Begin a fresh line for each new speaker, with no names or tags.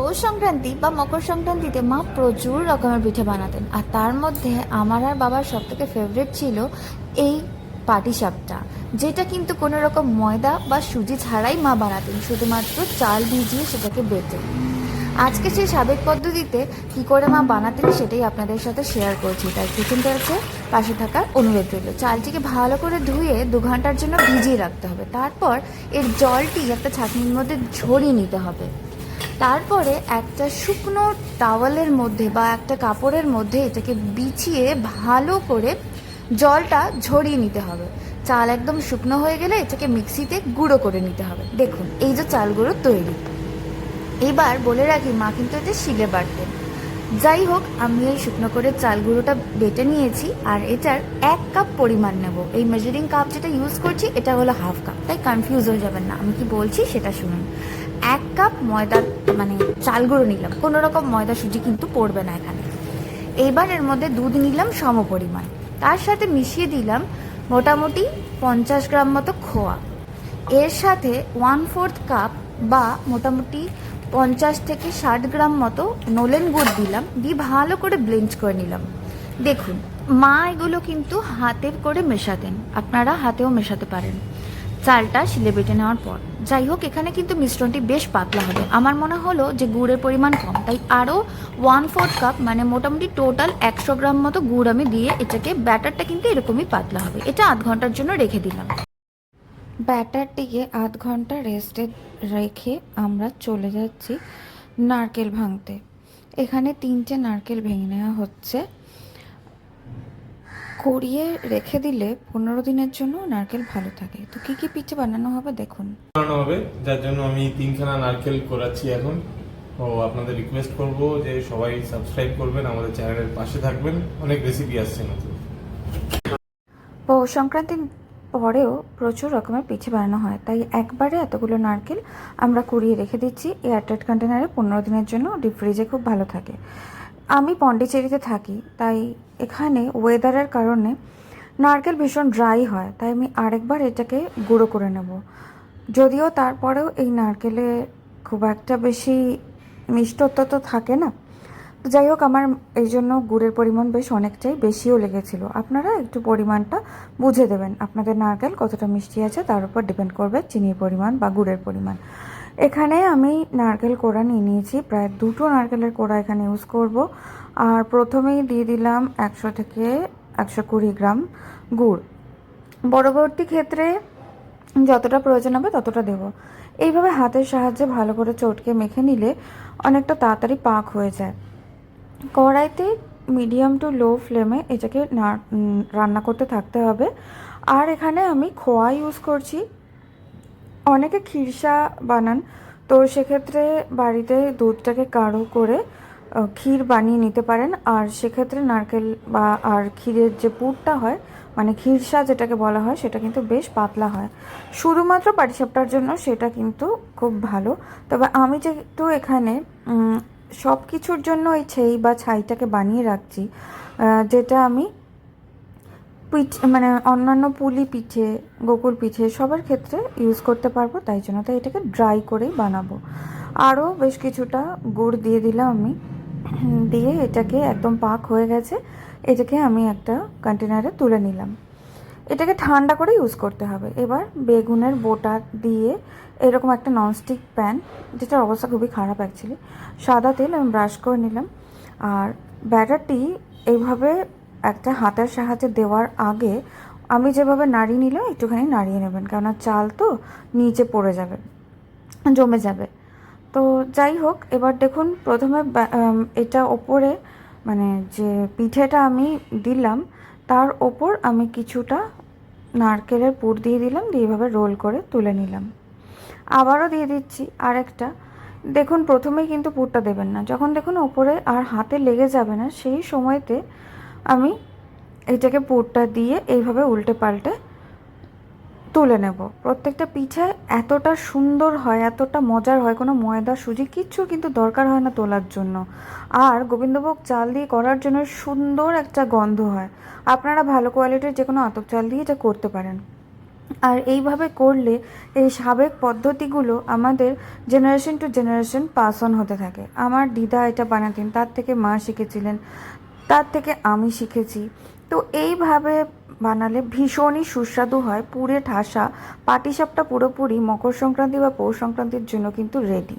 পৌষ সংক্রান্তি বা মকর সংক্রান্তিতে মা প্রচুর রকমের পিঠে বানাতেন। আর তার মধ্যে আমার আর বাবার সব থেকে ফেভারিট ছিল এই পাটিসাপটা যেটা কিন্তু কোনো রকম ময়দা বা সুজি ছাড়াই মা বানাতেন, শুধুমাত্র চাল ভিজিয়ে সেটাকে বেটে। আজকে সেই সাবেক পদ্ধতিতে কি করে মা বানাতেন সেটাই আপনাদের সাথে শেয়ার করছি। তাই কিচেন টাচে পাশে থাকার অনুরোধ রইল। চালটিকে ভালো করে ধুয়ে দু ঘণ্টার জন্য ভিজিয়ে রাখতে হবে। তারপর এর জলটি একটা ছাঁকনির মধ্যে ঝরিয়ে নিতে হবে। তারপরে একটা শুকনো টাওয়ালের মধ্যে বা একটা কাপড়ের মধ্যে এটাকে বিছিয়ে ভালো করে জলটা ঝরিয়ে নিতে হবে। চাল একদম শুকনো হয়ে গেলে এটাকে মিক্সিতে গুঁড়ো করে নিতে হবে। দেখুন, এই যে চাল গুঁড়ো তৈরি। এবার বলে রাখি, মা কিন্তু এটা শিলে বাটতেন। যাই হোক, আমি এই শুকনো করে চাল গুঁড়োটা বেটে নিয়েছি আর এটার এক কাপ পরিমাণ নেব। এই মেজারিং কাপ যেটা ইউজ করছি, এটা হলো হাফ কাপ তাই কনফিউজ হয়ে যাবেন না। আমি কি বলছি সেটা শুনুন। এক কাপ ময়দা মানে চাল গুঁড়ো নিলাম। কোনো রকম ময়দা সুজি কিন্তু পড়বে না এখানে। এবার এর মধ্যে দুধ নিলাম সম পরিমাণ তার সাথে মিশিয়ে দিলাম মোটামুটি পঞ্চাশ গ্রাম মতো খোয়া। এর সাথে ওয়ান ফোর্থ কাপ বা মোটামুটি পঞ্চাশ থেকে ষাট গ্রাম মতো নোলেন গুড় দিলাম, দিয়ে ভালো করে ব্লেন্ড করে নিলাম। দেখুন, মা এগুলো কিন্তু হাতের করে মেশাতেন। আপনারা হাতেও মেশাতে পারেন। চালটা শিলে বেটে নেওয়ার পর। যাই হোক, এখানে কিন্তু মিশ্রণটি বেশ পাতলা হবে। আমার মনে হলো যে গুড়ের পরিমাণ কম, তাই আরও ওয়ান ফোর্থ কাপ মানে মোটামুটি টোটাল একশো গ্রাম মতো গুড় আমি দিয়ে এটাকে ব্যাটারটা কিন্তু এরকমই পাতলা হবে। এটা আধ ঘণ্টার জন্য রেখে দিলাম। ব্যাটারটিকে আধ ঘণ্টা রেস্টে রেখে আমরা চলে যাচ্ছি নারকেল ভাঙতে। এখানে তিনটে নারকেল ভেঙে নেওয়া হচ্ছে। করিয়ে রেখে দিলে পনেরো দিনের জন্য নারকেল ভালো থাকে। তো কী কী পিঠে বানানো হবে দেখুন।
বানানো হবে যার জন্য আমি তিনখানা নারকেল করাচ্ছি এখন। তো আপনাদের রিকোয়েস্ট করব যে সবাই সাবস্ক্রাইব করবেন আমাদের চ্যানেলের পাশে থাকবেন। অনেক রেসিপি আসছে নতুন।
পৌষ সংক্রান্তির পরেও প্রচুর রকমের পিঠে বানানো হয় তাই একবারে এতগুলো নারকেল আমরা কুড়িয়ে রেখে দিচ্ছি। এয়ারটাইট কন্টেনারে পনেরো দিনের জন্য ডিপ ফ্রিজে খুব ভালো থাকে। আমি পন্ডিচেরিতে থাকি, তাই এখানে ওয়েদারের কারণে নারকেল ভীষণ ড্রাই হয়, তাই আমি আরেকবার এটাকে গুঁড়ো করে নেব। যদিও তারপরেও এই নারকেলে খুব একটা বেশি মিষ্টত্ব তো থাকে না। তো যাই হোক, আমার এই জন্য গুড়ের পরিমাণ বেশ অনেকটাই বেশিও লেগেছিল। আপনারা একটু পরিমাণটা বুঝে দেবেন, আপনাদের নারকেল কতটা মিষ্টি আছে, তার উপর ডিপেন্ড করবে চিনির পরিমাণ বা গুড়ের পরিমাণ। এখানে আমি নারকেল কোড়া নিয়ে নিয়েছি। প্রায় দুটো নারকেলের কোড়া এখানে ইউজ করব। আর প্রথমেই দিয়ে দিলাম একশো থেকে একশো কুড়ি গ্রাম গুড়। পরবর্তী ক্ষেত্রে যতটা প্রয়োজন হবে ততটা দেব। এইভাবে হাতের সাহায্যে ভালো করে চটকে মেখে নিলে অনেকটা তাড়াতাড়ি পাক হয়ে যায়। কড়াইতে মিডিয়াম টু লো ফ্লেমে এটাকে রান্না করতে থাকতে হবে। আর এখানে আমি খোয়া ইউজ করছি। অনেকে ক্ষীরসা বানান, তো সেক্ষেত্রে বাড়িতে দুধটাকে গাঢ় করে ক্ষীর বানিয়ে নিতে পারেন। আর সেক্ষেত্রে নারকেল বা, আর ক্ষীরের যে পুরটা হয় মানে ক্ষীরসা যেটাকে বলা হয়, সেটা কিন্তু বেশ পাতলা হয়। শুধুমাত্র পাটিসাপটার জন্য সেটা কিন্তু খুব ভালো। তবে আমি যেহেতু এখানে সব কিছুর জন্য এই ছেই বা ছাইটাকে বানিয়ে রাখছি যেটা আমি পিঠ মানে অন্যান্য পুলি পিঠে, গোকুল পিঠে সবার ক্ষেত্রে ইউজ করতে পারব, তাই জন্য তাই এটাকে ড্রাই করেই বানাবো। আরও বেশ কিছুটা গুড় দিয়ে দিলাম আমি। দিয়ে এটাকে একদম পাক হয়ে গেছে, এটাকে আমি একটা কন্টেনারে তুলে নিলাম। এটাকে ঠান্ডা করে ইউজ করতে হবে। এবার বেগুনের বোটা দিয়ে এরকম একটা ননস্টিক প্যান যেটার অবস্থা খুবই খারাপ অ্যাকচুয়ালি সাদা তেল আমি ব্রাশ করে নিলাম। আর ব্যাটারটি এইভাবে একটা হাতের সাহায্যে দেওয়ার আগে আমি যেভাবে নাড়িয়ে নিলাম একটুখানি নাড়িয়ে নেবেন, কেননা চাল তো নিচে পড়ে যাবে, জমে যাবে। তো যাই হোক, এবার দেখুন, প্রথমে এটা ওপরে মানে যে পিঠেটা আমি দিলাম, তার ওপর আমি কিছুটা নারকেলের পুর দিয়ে দিলাম, দিয়ে এইভাবে রোল করে তুলে নিলাম। আবারও দিয়ে দিচ্ছি আরেকটা। দেখুন, প্রথমেই কিন্তু পুরটা দেবেন না। যখন দেখুন ওপরে আর হাতে লেগে যাবে না, সেই সময়তে আমি এটাকে পুরটা দিয়ে এইভাবে উল্টে পাল্টে তুলে নেব। প্রত্যেকটা পিঠে এতটা সুন্দর হয়, এতটা মজার হয়, কোনো ময়দা, সুজি কিচ্ছু কিন্তু দরকার হয় না তোলার জন্য। আর গোবিন্দভোগ চাল দিয়ে করার জন্য সুন্দর একটা গন্ধ হয়। আপনারা ভালো কোয়ালিটির যে কোনো আতপ চাল দিয়ে এটা করতে পারেন। আর এইভাবে করলে এই সাবেক পদ্ধতিগুলো আমাদের generation to generation pass on হতে থাকে। আমার দিদা এটা বানাতেন, তার থেকে মা শিখেছিলেন। তার থেকে আমি শিখেছি। তো এইভাবে বানালে ভীষণই সুস্বাদু হয় পুরে ঠাসা। পাটিসাপটা পুরোপুরি মকর সংক্রান্তি বা পৌষ সংক্রান্তির জন্য কিন্তু রেডি